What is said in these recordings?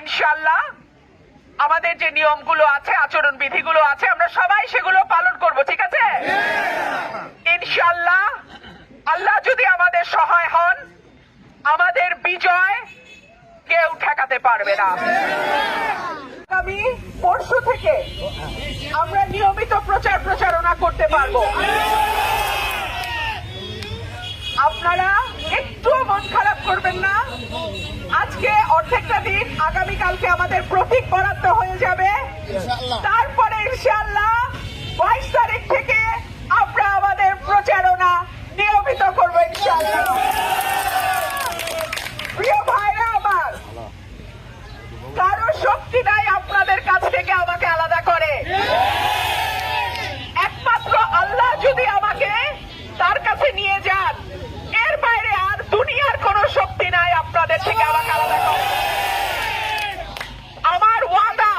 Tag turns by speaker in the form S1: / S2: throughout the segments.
S1: ইনশাল্লাহ আমাদের যে নিয়মগুলো আছে, আচরণ বিধিগুলো আছে, আমরা সবাই সেগুলো পালন করব, ঠিক আছে? ইনশাল্লাহ আল্লাহ যদি আমাদের সহায় হন, আমাদের বিজয় কেউ ঠেকাতে পারবে না। আগামী পরশু থেকে আমরা নিয়মিত প্রচার প্রচারণা করতে পারব। আপনারা একটু মন খারাপ করবেন না। আজকে অর্ধেকটা দিন আগামীকালকে আমাদের প্রতীক বরাদ্দ হয়ে যাবে। তারপরে ইনশাল্লাহ বাইশ তারিখ থেকে আমরা আমাদের প্রচারণা নিয়মিত করব ইনশাআল্লাহ প্রিয় ভাইরা আমার কারও শক্তি নাই আপনাদের কাছ থেকে আমাকে আলাদা করে একমাত্র আল্লাহ যদি আমাকে তার কাছে নিয়ে যান এর বাইরে আর দুনিয়ার কোনো শক্তি নাই আপনাদের থেকে আমাকে আলাদা করে আমার ওয়াদা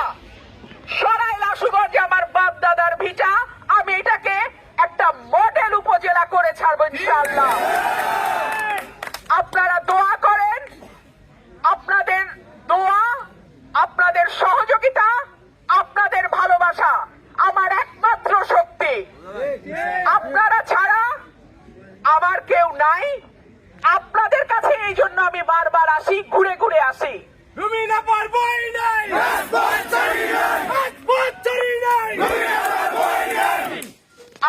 S1: সরাই লাশুগঞ্জে আমার বাপ দাদার ভিটা আমি এটাকে একটা মডেল উপজেলা ইনশাআল্লাহ। আপনারা দোয়া করেন আপনাদের দোয়া আপনাদের সহযোগিতা আপনাদের ভালোবাসা আমার একমাত্র শক্তি। আপনারা ছাড়া আমার কেউ নাই। আপনাদের কাছে এই জন্য আমি বারবার আসি ঘুরে ঘুরে আসি।
S2: তুমি না পারবই নাই।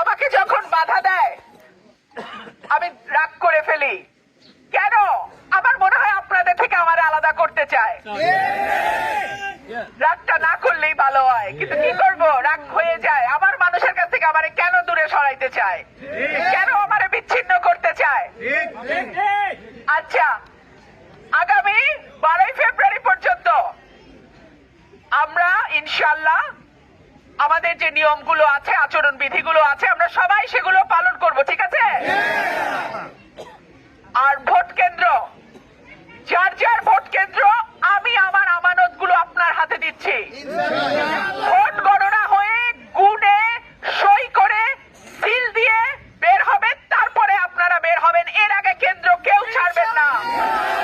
S1: আমাকে যখন বাধা দেয় করে ফেলি। কেন? আমার মনে হয় আপনাদের থেকে আমার আলাদা করতে চায়। রাগটা না করলেই ভালো হয়। কিন্তু কি করব? রাগ হয়ে যায়। আমার মানুষের কাছ থেকে আমারে কেন দূরে সরাইতে চায়? কেন আমারে বিচ্ছিন্ন করতে চায়? আচ্ছা আগামী বারোই ফেব্রুয়ারি পর্যন্ত আমরা ইনশাল্লাহ আমাদের যে নিয়মগুলো আছে আচরণ বিধিগুলো আছে, আমরা সবাই সেগুলো পালন করব, ঠিক আছে?